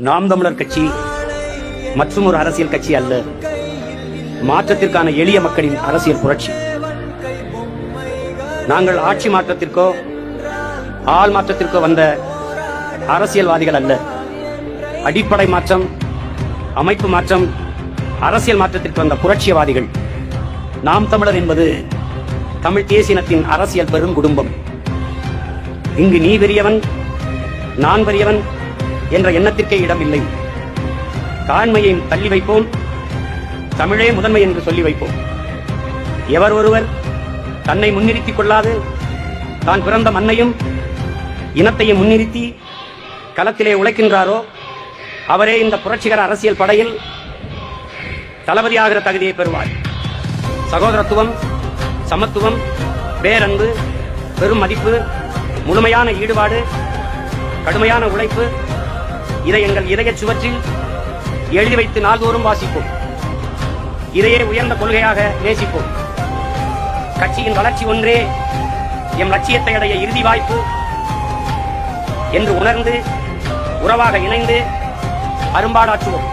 நாம் தமிழர் கட்சி மற்றும் ஒரு அரசியல் கட்சி அல்ல. மாற்றத்திற்கான எளிய மக்களின் அரசியல் புரட்சி. நாங்கள் ஆட்சி மாற்றத்திற்கோ ஆள் மாற்றத்திற்கோ வந்த அரசியல்வாதிகள் அல்ல. அடிப்படை மாற்றம் அமைப்பு மாற்றம் அரசியல் மாற்றத்திற்கு வந்த புரட்சியவாதிகள். நாம் தமிழர் என்பது தமிழ் தேசினத்தின் அரசியல் பெரும் குடும்பம். இங்கு நீ பெரியவன் நான் பெரியவன் என்ற எண்ணத்திற்கே இடமில்லை. காண்மையை தள்ளி வைப்போம் தமிழே முதன்மை என்று சொல்லி வைப்போம். எவர் ஒருவர் தன்னை முன்னிறுத்திக் கொள்ளாது தான் பிறந்த மண்ணையும் இனத்தையும் முன்னிறுத்தி களத்திலே உழைக்கின்றாரோ அவரே இந்த புரட்சிகர அரசியல் படையில் தளபதியாகிற தகுதியை பெறுவார். சகோதரத்துவம் சமத்துவம் பேரன்பு பெரும் மதிப்பு முழுமையான ஈடுபாடு கடுமையான உழைப்பு இதை எங்கள் இதய சுவற்றில் எழுதி வைத்து நாள்தோறும் வாசிப்போம். இதையே உயர்ந்த கொள்கையாக நேசிப்போம். கட்சியின் வளர்ச்சி ஒன்றே எம் லட்சியத்தை அடைய இறுதி வாய்ப்பு என்று உணர்ந்து உறவாக இணைந்து அரும்பாடாற்றுவோம்.